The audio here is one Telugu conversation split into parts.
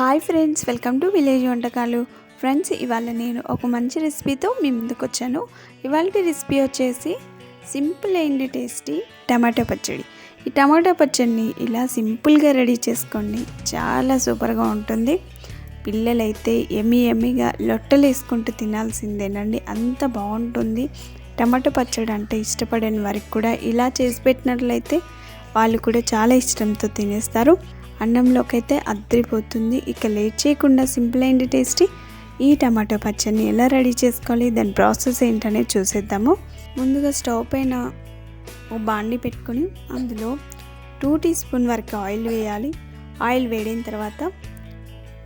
Hi friends welcome to village వంటకాలు. ఫ్రెండ్స్ ఇవాళ నేను ఒక మంచి రెసిపీతో మీ ముందుకు వచ్చాను. ఇవాళ రెసిపీ వచ్చేసి సింపుల్ అండ్ టేస్టీ టమాటో పచ్చడి. ఈ టమాటో పచ్చడిని ఇలా సింపుల్గా రెడీ చేసుకోండి. చాలా సూపర్గా ఉంటుంది. పిల్లలైతే ఎమ్మి ఎమ్మిగా లొట్టలు వేసుకుంటూ తినాల్సిందేనండి. అంత బాగుంటుంది. టమాటో పచ్చడి అంటే ఇష్టపడని వారికి కూడా ఇలా చేసి పెట్టినట్లయితే వాళ్ళు కూడా చాలా ఇష్టంతో తినేస్తారు. అన్నంలోకి అయితే అద్దరిపోతుంది ఇక లేట్ చేయకుండా సింపుల్ అండ్ టేస్టీ ఈ టమాటో పచ్చడిని ఎలా రెడీ చేసుకోవాలి దాని ప్రాసెస్ ఏంటనేది చూసేద్దాము. ముందుగా స్టవ్ పైన ఓ బాండి పెట్టుకొని అందులో టూ టీ స్పూన్ వరకు ఆయిల్ వేయాలి. ఆయిల్ వేడిన తర్వాత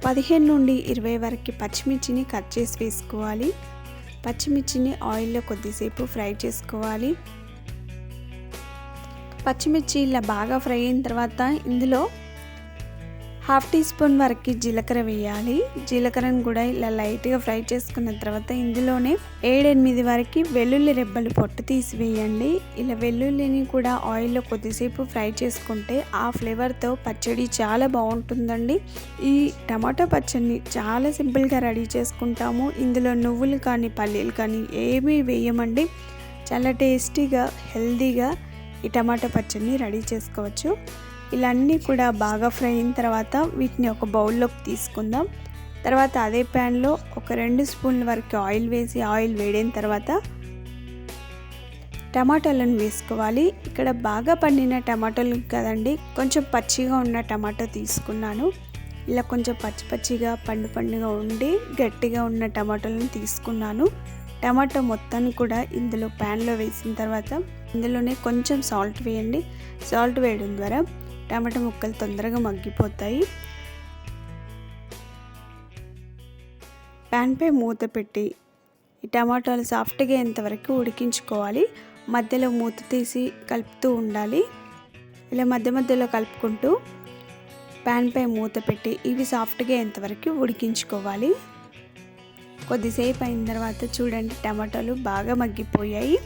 పదిహేను నుండి ఇరవై వరకు పచ్చిమిర్చిని కట్ చేసి వేసుకోవాలి. పచ్చిమిర్చిని ఆయిల్లో కొద్దిసేపు ఫ్రై చేసుకోవాలి. పచ్చిమిర్చి ఇలా బాగా ఫ్రై అయిన తర్వాత ఇందులో హాఫ్ టీ స్పూన్ వరకు జీలకర్ర వేయాలి. జీలకర్రను కూడా ఇలా లైట్గా ఫ్రై చేసుకున్న తర్వాత ఇందులోనే ఏడెనిమిది వరకు వెల్లుల్లి రెబ్బలు పొట్టు తీసి వేయండి. ఇలా వెల్లుల్లిని కూడా ఆయిల్లో కొద్దిసేపు ఫ్రై చేసుకుంటే ఆ ఫ్లేవర్తో పచ్చడి చాలా బాగుంటుందండి. ఈ టమాటో పచ్చడిని చాలా సింపుల్గా రెడీ చేసుకుంటాము. ఇందులో నువ్వులు కానీ పల్లీలు కానీ ఏమీ వేయమండి. చాలా టేస్టీగా హెల్తీగా ఈ టమాటా పచ్చడిని రెడీ చేసుకోవచ్చు. ఇలా అన్నీ కూడా బాగా ఫ్రై అయిన తర్వాత వీటిని ఒక బౌల్లోకి తీసుకుందాం. తర్వాత అదే ప్యాన్లో ఒక రెండు స్పూన్ల వరకు ఆయిల్ వేసి ఆయిల్ వేడైన తర్వాత టమాటాలను వేసుకోవాలి. ఇక్కడ బాగా పండిన టమాటాలు కదండి కొంచెం పచ్చిగా ఉన్న టమాటో తీసుకున్నాను. ఇలా కొంచెం పచ్చి పచ్చిగా పండు పండుగా ఉండి గట్టిగా ఉన్న టమాటాలను తీసుకున్నాను. టమాటో మొత్తాన్ని కూడా ఇందులో ప్యాన్లో వేసిన తర్వాత ఇందులోనే కొంచెం సాల్ట్ వేయండి. సాల్ట్ వేయడం ద్వారా టమాటా ముక్కలు తొందరగా మగ్గిపోతాయి. ప్యాన్పై మూత పెట్టి ఈ టమాటాలు సాఫ్ట్గా అయ్యేంతవరకు ఉడికించుకోవాలి. మధ్యలో మూత తీసి కలుపుతూ ఉండాలి. ఇలా మధ్య మధ్యలో కలుపుకుంటూ ప్యాన్పై మూత పెట్టి ఇవి సాఫ్ట్గా అయ్యేంతవరకు ఉడికించుకోవాలి. కొద్దిసేపు అయిన తర్వాత చూడండి టమాటాలు బాగా మగ్గిపోయాయి.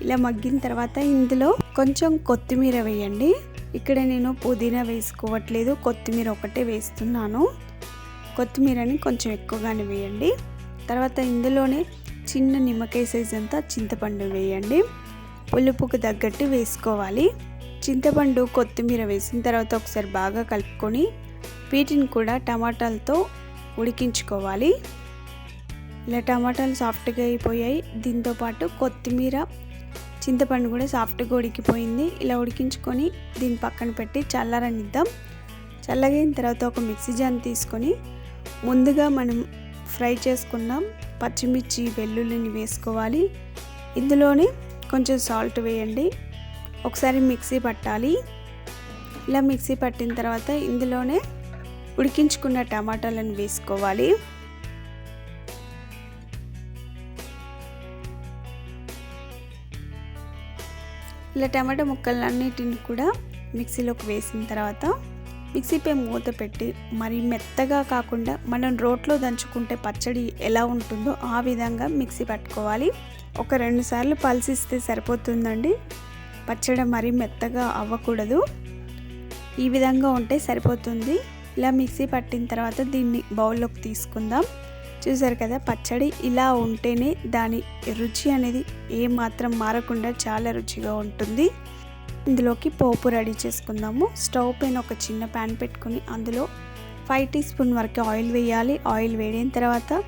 ఇలా మగ్గిన తర్వాత ఇందులో కొంచెం కొత్తిమీర వేయండి. ఇక్కడ నేను పుదీనా వేసుకోవట్లేదు కొత్తిమీర ఒకటే వేస్తున్నాను. కొత్తిమీరని కొంచెం ఎక్కువగానే వేయండి. తర్వాత ఇందులోనే చిన్న నిమ్మకాయ సైజ్ అంతా చింతపండు వేయండి. పులుపుకు తగ్గట్టు వేసుకోవాలి. చింతపండు కొత్తిమీర వేసిన తర్వాత ఒకసారి బాగా కలుపుకొని వీటిని కూడా టమాటాలతో ఉడికించుకోవాలి. ఇలా టమాటాలు సాఫ్ట్గా అయిపోయాయి. దీంతోపాటు కొత్తిమీర చింతపండు కూడా సాఫ్ట్గా ఉడికిపోయింది. ఇలా ఉడికించుకొని దీని పక్కన పెట్టి చల్లారనిద్దాం. చల్లగైన తర్వాత ఒక మిక్సీ జాన్ తీసుకొని ముందుగా మనం ఫ్రై చేసుకున్నాం. పచ్చిమిర్చి వెల్లుల్లిని వేసుకోవాలి. ఇందులోనే కొంచెం సాల్ట్ వేయండి. ఒకసారి మిక్సీ పట్టాలి. ఇలా మిక్సీ పట్టిన తర్వాత ఇందులోనే ఉడికించుకున్న టమాటాలను వేసుకోవాలి. ఇలా టమాటా ముక్కలన్నిటిని కూడా మిక్సీలోకి వేసిన తర్వాత మిక్సీపై మూత పెట్టి మరి మెత్తగా కాకుండా మనం రోట్లో దంచుకుంటే పచ్చడి ఎలా ఉంటుందో ఆ విధంగా మిక్సీ పట్టుకోవాలి. ఒక రెండు సార్లు పల్సిస్తే సరిపోతుందండి. పచ్చడి మరి మెత్తగా అవ్వకూడదు. ఈ విధంగా ఉంటే సరిపోతుంది. ఇలా మిక్సీ పట్టిన తర్వాత దీన్ని బౌల్లోకి తీసుకుందాం. చూసారు కదా పచ్చడి ఇలా ఉంటేనే దాని రుచి అనేది ఏమాత్రం మారకుండా చాలా రుచిగా ఉంటుంది. ఇందులోకి పోపు రెడీ చేసుకుందాము. స్టవ్ పైన ఒక చిన్న ప్యాన్ పెట్టుకుని అందులో ఫైవ్ టీ స్పూన్ వరకు ఆయిల్ వేయాలి. ఆయిల్ వేడిన తర్వాత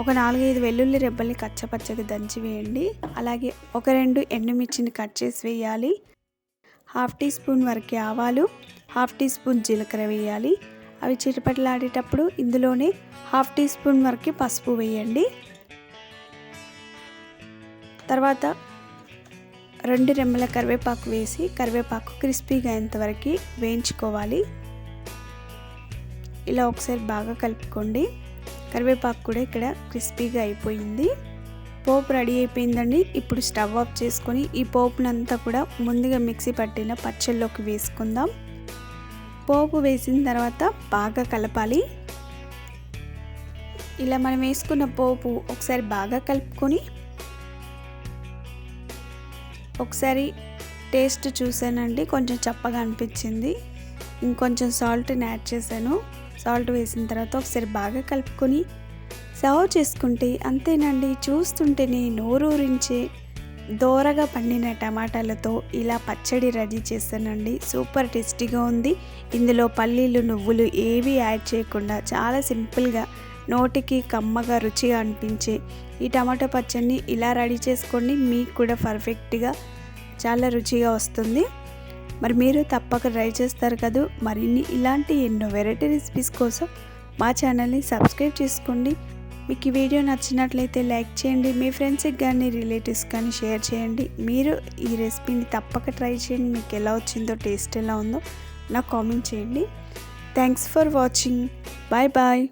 ఒక నాలుగైదు వెల్లుల్లి రెబ్బల్ని కచ్చపచ్చగా దంచి వేయండి. అలాగే ఒక రెండు ఎండుమిర్చిని కట్ చేసి వేయాలి. హాఫ్ టీ స్పూన్ వరకు ఆవాలు హాఫ్ టీ స్పూన్ జీలకర్ర వేయాలి. అవి చిటపటలాడేటప్పుడు ఇందులోనే హాఫ్ టీ స్పూన్ వరకు పసుపు వేయండి. తర్వాత రెండు రెమ్మల కరివేపాకు వేసి కరివేపాకు క్రిస్పీగా అయ్యేంతవరకు వేయించుకోవాలి. ఇలా ఒకసారి బాగా కలుపుకోండి. కరివేపాకు కూడా ఇక్కడ క్రిస్పీగా అయిపోయింది. పోపు రెడీ అయిపోయిందండి. ఇప్పుడు స్టవ్ ఆఫ్ చేసుకొని ఈ పోపునంతా కూడా ముందుగా మిక్సీ పట్టిన పచ్చళ్ళలోకి వేసుకుందాం. పోపు వేసిన తర్వాత బాగా కలపాలి. ఇలా మనం వేసుకున్న పోపు ఒకసారి బాగా కలుపుకొని ఒకసారి టేస్ట్ చూసానండి కొంచెం చప్పగా అనిపించింది. ఇంకొంచెం సాల్ట్ని యాడ్ చేశాను. సాల్ట్ వేసిన తర్వాత ఒకసారి బాగా కలుపుకొని సర్వ్ చేసుకుంటే అంతేనండి. చూస్తుంటేనే నోరూరించే దోరగా పండిన టమాటాలతో ఇలా పచ్చడి రెడీ చేస్తానండి సూపర్ టేస్టీగా ఉంది. ఇందులో పల్లీలు నువ్వులు ఏవి యాడ్ చేయకుండా చాలా సింపుల్గా నోటికి కమ్మగా రుచిగా అనిపించే ఈ టమాటో పచ్చడిని ఇలా రెడీ చేసుకోండి. మీకు కూడా పర్ఫెక్ట్గా చాలా రుచిగా వస్తుంది. మరి మీరు తప్పక ట్రై చేస్తారు కదా? మరిన్ని ఇలాంటి ఎన్నో వెరైటీ రెసిపీస్ కోసం మా ఛానల్ని సబ్స్క్రైబ్ చేసుకోండి. మీకు ఈ వీడియో నచ్చినట్లయితే లైక్ చేయండి మీ ఫ్రెండ్స్కి కానీ రిలేటివ్స్ కానీ షేర్ చేయండి. మీరు ఈ రెసిపీని తప్పక ట్రై చేయండి మీకు ఎలా వచ్చిందో టేస్ట్ ఎలా ఉందో నాకు కామెంట్ చేయండి. Thanks for watching. Bye bye.